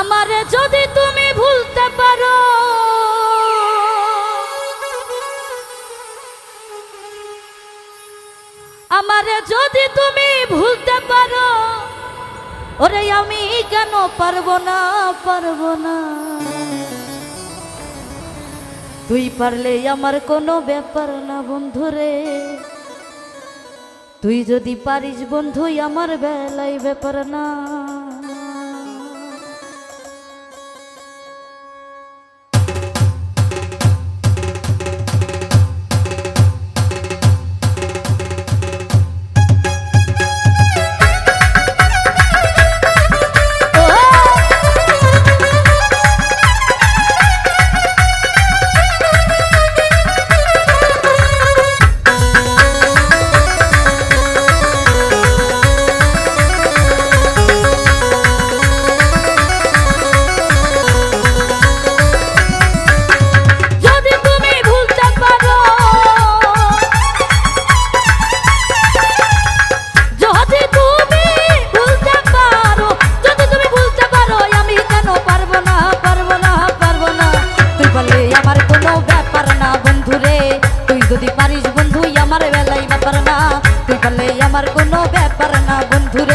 আমারে যদি তুমি ভুলতে পারো। আমারে যদি তুমি ভুলতে পারো, ওরে আমি কেন পারব না পারব না? তুই পারলে আমার কোনো ব্যাপার না বন্ধু রে। তুই যদি পারিস বন্ধুই আমার বেলায় ব্যাপার না। আমার কোনো ব্যাপার না বন্ধুরে।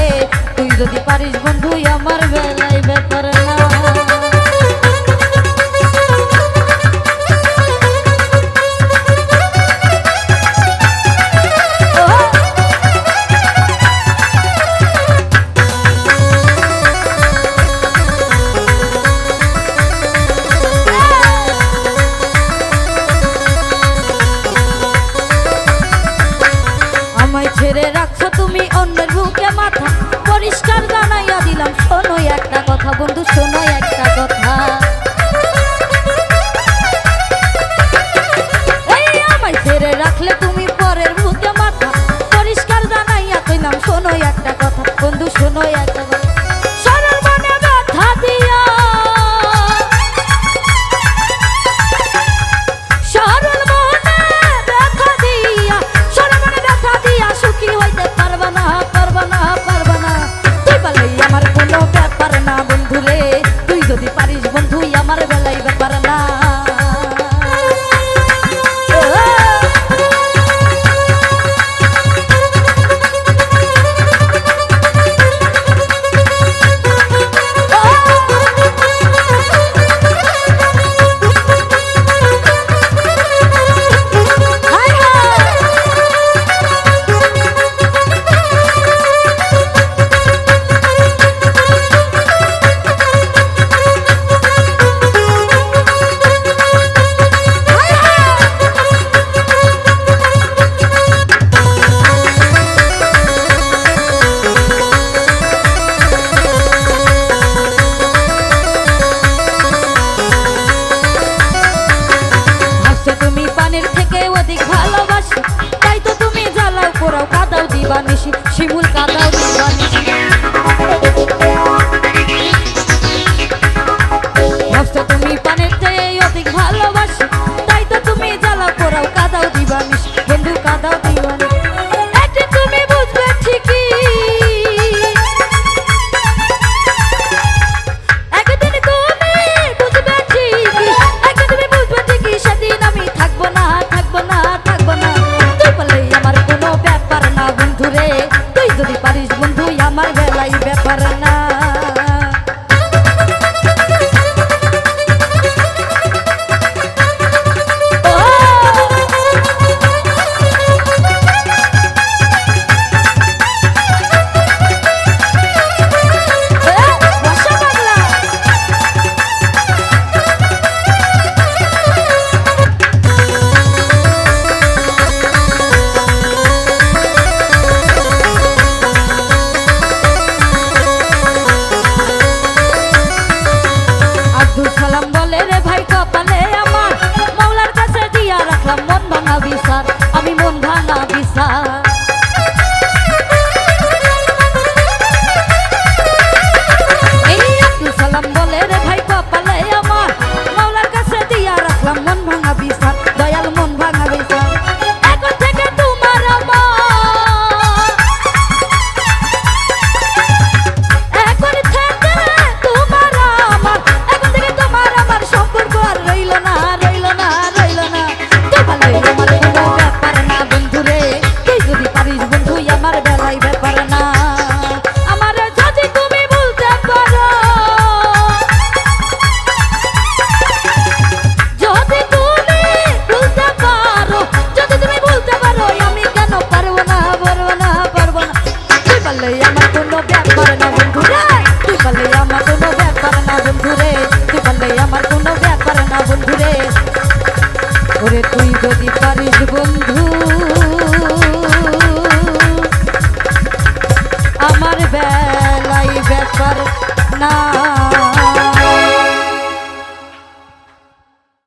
কোনো ব্যাপার না